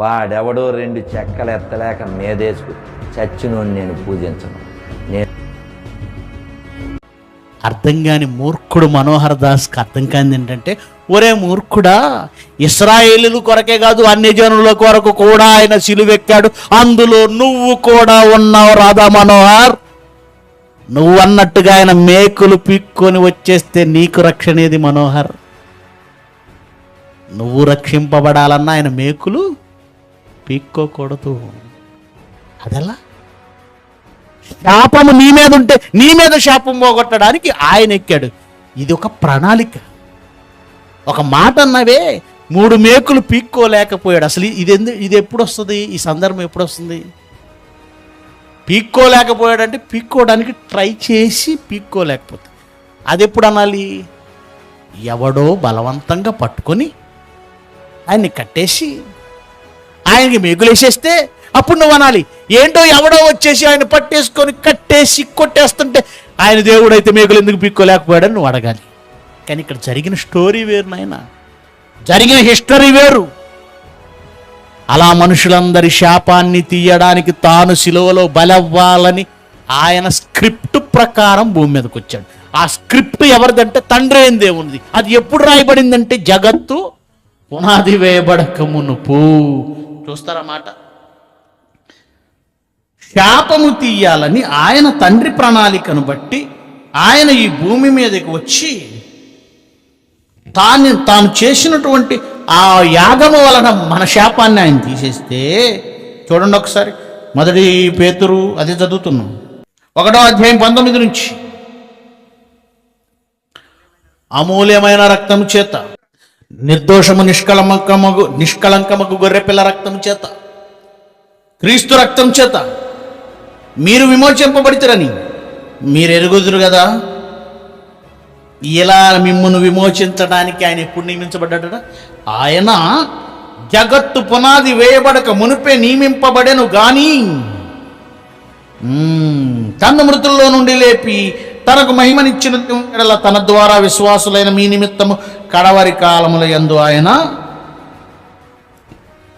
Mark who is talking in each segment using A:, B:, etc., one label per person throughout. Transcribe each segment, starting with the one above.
A: వాడెవడో రెండు చెక్కలు ఎత్తలేక మేదేసుకు చచ్చినోని నేను పూజించను. నేను
B: అర్థం కాని మూర్ఖుడు మనోహర్ దాస్కి అర్థం కాని ఏంటంటే ఒరే మూర్ఖుడా ఇస్రాయేలీల కొరకే కాదు అన్ని జనుల కొరకు కూడా ఆయన సిలువెక్కాడు. అందులో నువ్వు కూడా ఉన్నావు రాధా మనోహర్. నువ్వు అన్నట్టుగా ఆయన మేకులు పీక్కొని వచ్చేస్తే నీకు రక్షణేది మనోహర్? నువ్వు రక్షింపబడాలన్నా ఆయన మేకులు? పీక్కోకూడదు. అదెలా? శాపము నీ మీద ఉంటే నీ మీద శాపం పోగొట్టడానికి ఆయన ఎక్కాడు. ఇది ఒక ప్రణాళిక. ఒక మాట అన్నవే మూడు మేకులు పీక్కోలేకపోయాడు. అసలు ఇది ఎందు ఇది ఎప్పుడు వస్తుంది ఈ సందర్భం ఎప్పుడు వస్తుంది పీక్కోలేకపోయాడంటే పీక్కోవడానికి ట్రై చేసి పీక్కోలేకపోతే. అది ఎప్పుడు అనాలి? ఎవడో బలవంతంగా పట్టుకొని ఆయన్ని కట్టేసి ఆయనకి మేకులు అప్పుడు నువ్వు అనాలి. ఏంటో ఎవడో వచ్చేసి ఆయన పట్టేసుకొని కట్టేసి కొట్టేస్తుంటే ఆయన దేవుడు అయితే మేకులు ఎందుకు పీక్కోలేకపోయాడని నువ్వు అడగాలి. కానీ ఇక్కడ జరిగిన స్టోరీ వేరు నాయన. జరిగిన హిస్టరీ వేరు. అలా మనుషులందరి శాపాన్ని తీయడానికి తాను సిలువలో బలవ్వాలని ఆయన స్క్రిప్ట్ ప్రకారం భూమి మీదకి వచ్చాడు. ఆ స్క్రిప్ట్ ఎవరిదంటే తండ్రి అయిన దేవునిది. అది ఎప్పుడు రాయబడిందంటే జగత్తు పునాది వేయబడక మునుపు. చూస్తారా మాట శాపము తీయాలని ఆయన తండ్రి ప్రణాళికను బట్టి ఆయన ఈ భూమి మీదకి వచ్చి తాను తాను చేసినటువంటి ఆ యాగము వలన మన శాపాన్ని ఆయన తీసేస్తే చూడండి ఒకసారి. మొదటి పేతురు అది చదువుతున్నాం. ఒకటో అధ్యాయం పంతొమ్మిది నుంచి అమూల్యమైన రక్తము చేత నిర్దోషము నిష్కలంకమగు నిష్కలంకమగు గొర్రెపిల్ల రక్తం చేత. క్రీస్తు రక్తం చేత. మీరు విమోచింపబడితరని. మీరు ఎరుగుదురు కదా ఇలా మిమ్మను విమోచించడానికి ఆయన ఎప్పుడు నియమించబడ్డాడ ఆయన జగత్తు పునాది వేయబడక మునిపే నియమింపబడెను కానీ తన మృతుల్లో నుండి లేపి తనకు మహిమనిచ్చిన తన ద్వారా విశ్వాసులైన మీ నిమిత్తము కడవరి కాలముల యందు ఆయన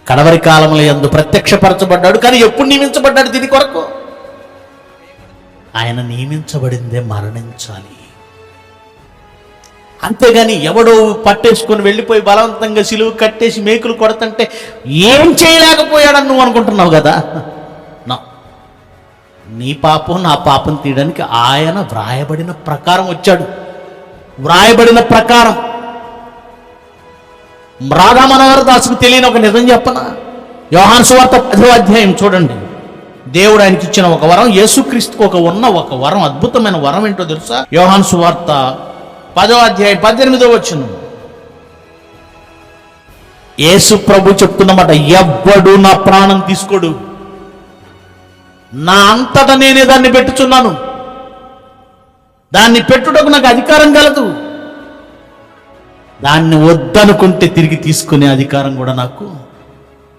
B: కడవరి కాలముల యందు ప్రత్యక్షపరచబడ్డాడు కానీ ఎప్పుడు నియమించబడ్డాడు దీని కొరకు? ఆయన నియమించబడిందే మరణించాలి. అంతేగాని ఎవడో పట్టేసుకొని వెళ్ళిపోయి బలవంతంగా సిలువు కట్టేసి మేకులు కొడతంటే ఏం చేయలేకపోయాడని నువ్వు అనుకుంటున్నావు కదా? నా. నీ పాపం నా పాపం తీయడానికి ఆయన వ్రాయబడిన ప్రకారం వచ్చాడు. వ్రాయబడిన ప్రకారం. రాధా మనోహర దాసుకు తెలియని ఒక నిజం చెప్పనా? యోహాన్ సువార్త పదో అధ్యాయం చూడండి. దేవుడు ఆయనకి ఇచ్చిన ఒక వరం యేసుక్రీస్తుకు ఒక ఉన్న ఒక వరం అద్భుతమైన వరం ఏంటో తెలుసా? యోహాన్ సువార్త పదో అధ్యాయం పద్దెనిమిదో వచ్చిన యేసు ప్రభు చెప్తున్నమాట ఎవ్వడు నా ప్రాణం తీసుకోడు. నా అంతటా నేనే దాన్ని పెట్టుచున్నాను. దాన్ని పెట్టుటకు నాకు అధికారం కలదు. దాన్ని వద్దనుకుంటే తిరిగి తీసుకునే అధికారం కూడా నాకు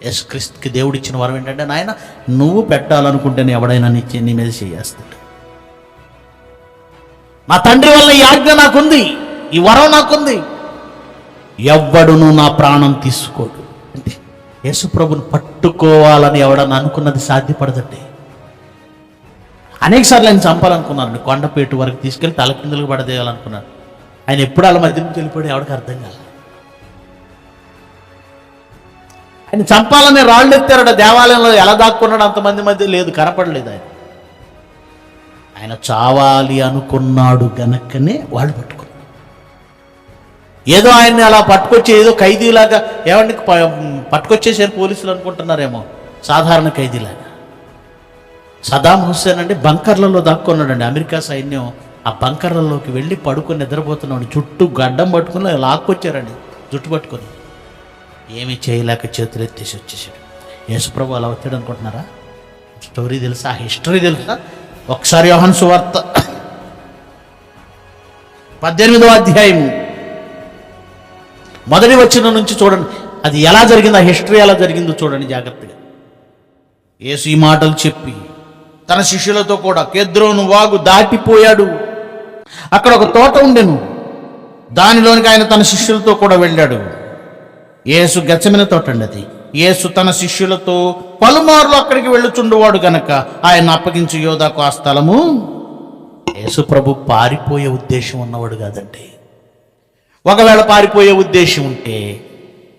B: యేసుక్రీస్తుకి దేవుడు ఇచ్చిన వరం ఏంటంటే నాయన నువ్వు పెట్టాలనుకుంటేనే ఎవడైనా నీ నీ మీద చేయేస్తాడు. మా తండ్రి వల్ల ఈ ఆజ్ఞ నాకుంది ఈ వరం నాకుంది. ఎవ్వడును నా ప్రాణం తీసుకోడు. అంటే యేసుప్రభుని పట్టుకోవాలని ఎవడన్నా అనుకున్నది సాధ్యపడదండి. అనేక సార్లు ఆయన చంపాలనుకున్నారండి. కొండపేటు వరకు తీసుకెళ్ళి తలకిందులకు పడదేయాలనుకున్నాను ఆయన ఎప్పుడు అలా మధ్య నుంచి వెళ్ళిపోయాడు ఎవరికి అర్థం కాల ఆయన చంపాలని రాళ్ళు ఎత్తారట దేవాలయంలో ఎలా దాక్కున్నాడు అంతమంది మధ్య లేదు కనపడలేదు ఆయన. ఆయన చావాలి అనుకున్నాడు గనక్కనే వాళ్ళు పట్టుకున్నారు. ఏదో ఆయన్ని అలా పట్టుకొచ్చి ఏదో ఖైదీలాగా ఏమండి పట్టుకొచ్చేసారు పోలీసులు అనుకుంటున్నారేమో సాధారణ ఖైదీలాగా. సదాం హుస్సేన్ అంటే బంకర్లలో దాక్కున్నాడండి అమెరికా సైన్యం ఆ బంకర్లలోకి వెళ్ళి పడుకొని నిద్రపోతున్నాడు. చుట్టూ గడ్డం పట్టుకుని లాక్కొచ్చారండి జుట్టు పట్టుకొని. ఏమీ చేయలేక చేతులు ఎత్తేసి వచ్చేసాడు. యేసుప్రభు అలా వచ్చాడు అనుకుంటున్నారా? స్టోరీ తెలుసా? ఆ హిస్టరీ తెలుసా? ఒకసారి యోహన్ సువార్త పద్దెనిమిదో అధ్యాయం మొదటి వచ్చిన నుంచి చూడండి. అది ఎలా జరిగిందో ఆ హిస్టరీ ఎలా జరిగిందో చూడండి జాగ్రత్తగా. యేసు ఈ మాటలు చెప్పి తన శిష్యులతో కూడా కేద్రోను వాగు దాటిపోయాడు. అక్కడ ఒక తోట ఉండెను దానిలోనికి ఆయన తన శిష్యులతో కూడా వెళ్ళాడు. యేసు గచ్చమైన తోట అండి అది. యేసు తన శిష్యులతో పలుమార్లు అక్కడికి వెళ్ళుచుండువాడు గనక ఆయన అప్పగించి యోధాకు ఆ స్థలము యేసు ప్రభు పారిపోయే ఉద్దేశం ఉన్నవాడు కాదండి. ఒకవేళ పారిపోయే ఉద్దేశం ఉంటే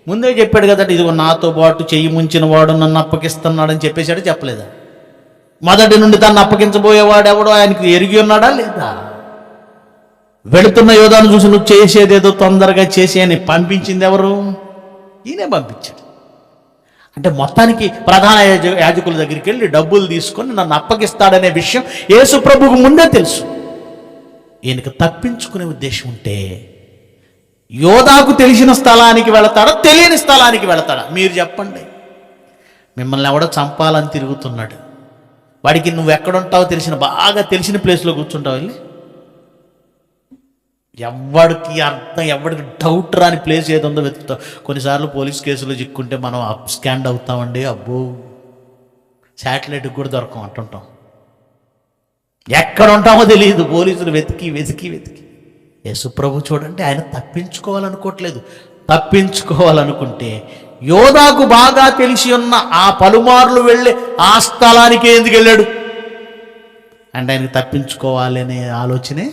B: ముందే చెప్పాడు కదండి ఇదిగో నాతో పాటు చెయ్యి ముంచిన వాడు నన్ను అప్పగిస్తున్నాడని చెప్పేశాడు చెప్పలేదా? మొదటి నుండి తను అప్పగించబోయేవాడు ఎవడో ఆయనకి ఎరిగి ఉన్నాడా లేదా? వెళుతున్న యోధాను చూసి నువ్వు చేసేదేదో తొందరగా చేసి అని పంపించింది ఎవరు? ఈయనే పంపించాడు. అంటే మొత్తానికి ప్రధాన యాజ- యాజకుల దగ్గరికి వెళ్ళి డబ్బులు తీసుకొని నన్ను అప్పగిస్తాడనే విషయం యేసు ప్రభుకు ముందే తెలుసు. ఈయనకు తప్పించుకునే ఉద్దేశం ఉంటే యోధాకు తెలిసిన స్థలానికి వెళతాడా? తెలియని స్థలానికి వెళతాడా? మీరు చెప్పండి. మిమ్మల్ని ఎవడో చంపాలని తిరుగుతున్నాడు. వాడికి నువ్వు ఎక్కడుంటావో తెలిసిన బాగా తెలిసిన ప్లేస్లో కూర్చుంటావు వెళ్ళి? ఎవడికి అర్థం ఎవడికి డౌట్ రాని ప్లేస్ ఏది ఉందో వెతుకుతాం. కొన్నిసార్లు పోలీస్ కేసులో చిక్కుంటే మనం స్కాండ్ అవుతామండి అబ్బో. శాటిలైట్కి కూడా దొరకం అంటుంటాం. ఎక్కడ ఉంటామో తెలియదు పోలీసులు వెతికి వెతికి వెతికి. యశుప్రభు చూడండి ఆయన తప్పించుకోవాలనుకోవట్లేదు. తప్పించుకోవాలనుకుంటే యోధాకు బాగా తెలిసి ఉన్న ఆ పలుమార్లు వెళ్ళి ఆ స్థలానికి ఎందుకు వెళ్ళాడు? అంటే ఆయనకి తప్పించుకోవాలనే ఆలోచనే